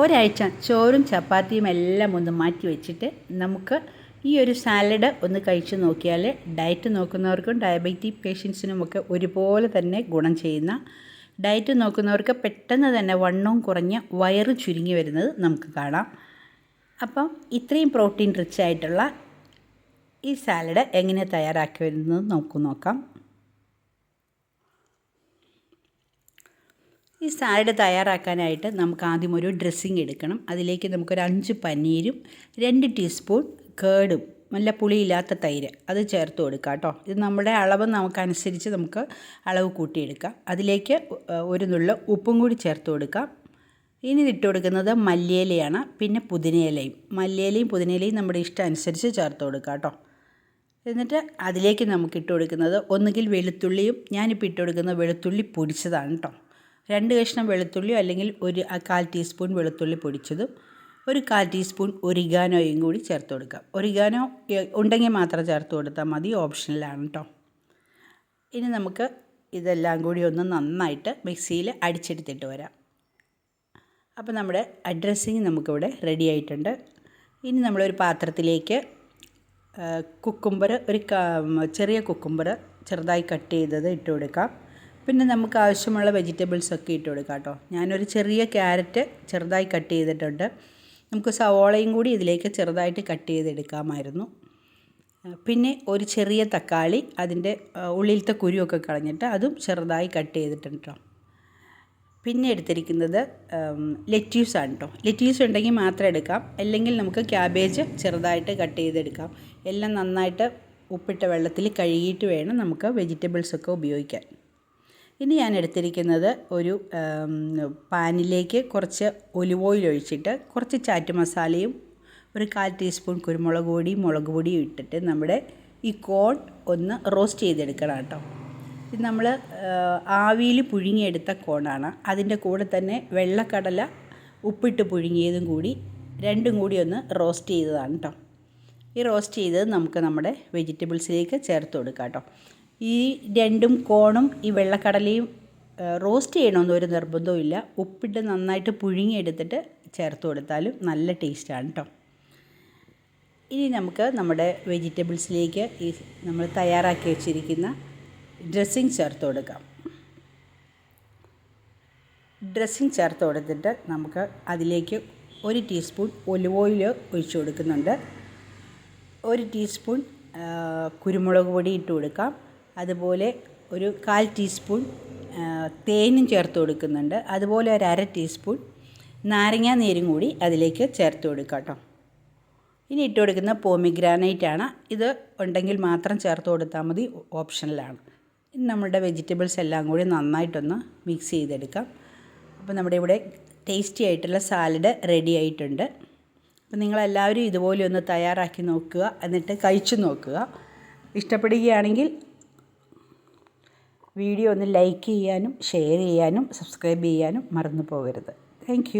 ഒരാഴ്ച ചോറും ചപ്പാത്തിയും എല്ലാം ഒന്ന് മാറ്റി വെച്ചിട്ട് നമുക്ക് ഈ ഒരു സാലഡ് ഒന്ന് കഴിച്ച് നോക്കിയാൽ ഡയറ്റ് നോക്കുന്നവർക്കും ഡയബറ്റിക് പേഷ്യൻസിനുമൊക്കെ ഒരുപോലെ തന്നെ ഗുണം ചെയ്യുന്ന ഡയറ്റ് നോക്കുന്നവർക്ക് പെട്ടെന്ന് തന്നെ വണ്ണവും കുറഞ്ഞ് വയറ് ചുരുങ്ങി വരുന്നത് നമുക്ക് കാണാം. അപ്പം ഇത്രയും പ്രോട്ടീൻ റിച്ച് ആയിട്ടുള്ള ഈ സാലഡ് എങ്ങനെ തയ്യാറാക്കി വരുന്നത് നമുക്ക് നോക്കാം. ഈ സാലഡ് തയ്യാറാക്കാനായിട്ട് നമുക്ക് ആദ്യം ഒരു ഡ്രസ്സിങ് എടുക്കണം. അതിലേക്ക് നമുക്കൊരു അഞ്ച് പനീരും രണ്ട് ടീസ്പൂൺ കേടും നല്ല പുളിയില്ലാത്ത തൈര് അത് ചേർത്ത് കൊടുക്കുക കേട്ടോ. ഇത് നമ്മുടെ അളവ് നമുക്കനുസരിച്ച് നമുക്ക് അളവ് കൂട്ടിയെടുക്കാം. അതിലേക്ക് ഒരു നുള്ള ഉപ്പും കൂടി ചേർത്ത് കൊടുക്കാം. ഇനി ഇട്ട് കൊടുക്കുന്നത് മല്ലിയിലയാണ് പിന്നെ പുതിനയിലയും. മല്ലിയിലയും പുതിനയിലയും നമ്മുടെ ഇഷ്ടം അനുസരിച്ച് ചേർത്ത് കൊടുക്കുക കേട്ടോ. എന്നിട്ട് അതിലേക്ക് നമുക്ക് ഇട്ട് കൊടുക്കുന്നത് ഒന്നുകിൽ വെളുത്തുള്ളിയും ഞാനിപ്പോൾ ഇട്ട് കൊടുക്കുന്നത് വെളുത്തുള്ളി പൊടിച്ചതാണ് കേട്ടോ. രണ്ട് കഷ്ണം വെളുത്തുള്ളിയോ അല്ലെങ്കിൽ ഒരു കാൽ ടീസ്പൂൺ വെളുത്തുള്ളി പൊടിച്ചതും ഒരു കാൽ ടീസ്പൂൺ ഒരിഗാനോയും കൂടി ചേർത്ത് കൊടുക്കാം. ഒരിഗാനോ ഉണ്ടെങ്കിൽ മാത്രം ചേർത്ത് കൊടുത്താൽ മതി ഓപ്ഷനിലാണ് കേട്ടോ ഇനി നമുക്ക് ഇതെല്ലാം കൂടി ഒന്ന് നന്നായിട്ട് മിക്സിയിൽ അടിച്ചെടുത്തിട്ട് വരാം. അപ്പോൾ നമ്മുടെ ഡ്രസ്സിങ് നമുക്കിവിടെ റെഡി ആയിട്ടുണ്ട്. ഇനി നമ്മളൊരു പാത്രത്തിലേക്ക് കുക്കുംബർ ഒരു ചെറിയ കുക്കുംബർ ചെറുതായി കട്ട് ചെയ്തത് ഇട്ട് കൊടുക്കാം. പിന്നെ നമുക്ക് ആവശ്യമുള്ള വെജിറ്റബിൾസ് ഒക്കെ ഇട്ട് കൊടുക്കാം കേട്ടോ. ഞാനൊരു ചെറിയ ക്യാരറ്റ് ചെറുതായി കട്ട് ചെയ്തിട്ടുണ്ട്. നമുക്ക് സവോളയും കൂടി ഇതിലേക്ക് ചെറുതായിട്ട് കട്ട് ചെയ്തെടുക്കാമായിരുന്നു. പിന്നെ ഒരു ചെറിയ തക്കാളി അതിന്റെ ഉള്ളിലത്തെ കുരുവൊക്കെ കളഞ്ഞിട്ട് അതും ചെറുതായി കട്ട് ചെയ്തിട്ടുണ്ട് കേട്ടോ. പിന്നെ എടുത്തിരിക്കുന്നത് ആണ് കേട്ടോ. ലെറ്റ്യൂസ് ഉണ്ടെങ്കിൽ മാത്രം എടുക്കാം. അല്ലെങ്കിൽ നമുക്ക് ക്യാബേജ് ചെറുതായിട്ട് കട്ട് ചെയ്തെടുക്കാം. എല്ലാം നന്നായിട്ട് ഉപ്പിട്ട വെള്ളത്തിൽ കഴുകിയിട്ട് വേണം നമുക്ക് വെജിറ്റബിൾസൊക്കെ ഉപയോഗിക്കാൻ. ഇനി ഞാൻ എടുത്തിരിക്കുന്നത് ഒരു പാനിലേക്ക് കുറച്ച് ഒലിവ് ഓയിൽ ഒഴിച്ചിട്ട് കുറച്ച് ചാറ്റ് മസാലയും ഒരു കാൽ ടീസ്പൂൺ കുരുമുളക് പൊടി മുളക് പൊടിയും ഇട്ടിട്ട് നമ്മുടെ ഈ കോൺ ഒന്ന് റോസ്റ്റ് ചെയ്തെടുക്കണം കേട്ടോ. ഇത് നമ്മൾ ആവിയിൽ പുഴുങ്ങിയെടുത്ത കോണാണ്. അതിന്റെ കൂടെ തന്നെ വെള്ളക്കടല ഉപ്പിട്ട് പുഴുങ്ങിയതും കൂടി രണ്ടും കൂടി ഒന്ന് റോസ്റ്റ് ചെയ്തതാണ് കേട്ടോ. ഈ റോസ്റ്റ് ചെയ്തത് നമുക്ക് നമ്മുടെ വെജിറ്റബിൾസിലേക്ക് ചേർത്ത് കൊടുക്കാം കേട്ടോ. ഈ രണ്ടും കോണും ഈ വെള്ളക്കടലയും റോസ്റ്റ് ചെയ്യണമെന്ന് ഒരു നിർബന്ധവും ഇല്ല. ഉപ്പിട്ട് നന്നായിട്ട് പുഴുങ്ങിയെടുത്തിട്ട് ചേർത്ത് കൊടുത്താലും നല്ല ടേസ്റ്റാണ് കേട്ടോ ഇനി നമുക്ക് നമ്മുടെ വെജിറ്റബിൾസിലേക്ക് ഈ നമ്മൾ തയ്യാറാക്കി വെച്ചിരിക്കുന്ന ഡ്രസ്സിങ് ചേർത്ത് കൊടുക്കാം. ഡ്രസ്സിങ് ചേർത്ത് കൊടുത്തിട്ട് നമുക്ക് അതിലേക്ക് ഒരു ടീസ്പൂൺ ഒലിവ് ഓയിൽ ഒഴിച്ച് കൊടുക്കുന്നുണ്ട്. ഒരു ടീസ്പൂൺ കുരുമുളക് പൊടി ഇട്ട് കൊടുക്കാം. അതുപോലെ ഒരു കാൽ ടീസ്പൂൺ തേനും ചേർത്ത് കൊടുക്കുന്നുണ്ട്. അതുപോലെ ഒരു അര ടീസ്പൂൺ നാരങ്ങാ നീരും കൂടി അതിലേക്ക് ചേർത്ത് കൊടുക്കാം കേട്ടോ. ഇനി ഇട്ട് കൊടുക്കുന്ന പോമിഗ്രാനൈറ്റ് ആണ്. ഇത് ഉണ്ടെങ്കിൽ മാത്രം ചേർത്ത് കൊടുത്താൽ മതി ഓപ്ഷനിലാണ്. ഇനി നമ്മുടെ വെജിറ്റബിൾസ് എല്ലാം കൂടി നന്നായിട്ടൊന്ന് മിക്സ് ചെയ്തെടുക്കാം. അപ്പോൾ നമ്മുടെ ഇവിടെ ടേസ്റ്റി ആയിട്ടുള്ള സാലഡ് റെഡി ആയിട്ടുണ്ട്. അപ്പോൾ നിങ്ങളെല്ലാവരും ഇതുപോലെ ഒന്ന് തയ്യാറാക്കി നോക്കുക എന്നിട്ട് കഴിച്ചു നോക്കുക. ഇഷ്ടപ്പെടുകയാണെങ്കിൽ വീഡിയോ ഒന്ന് ലൈക്ക് ചെയ്യാനും ഷെയർ ചെയ്യാനും സബ്സ്ക്രൈബ് ചെയ്യാനും മറന്നു പോകരുത്. താങ്ക്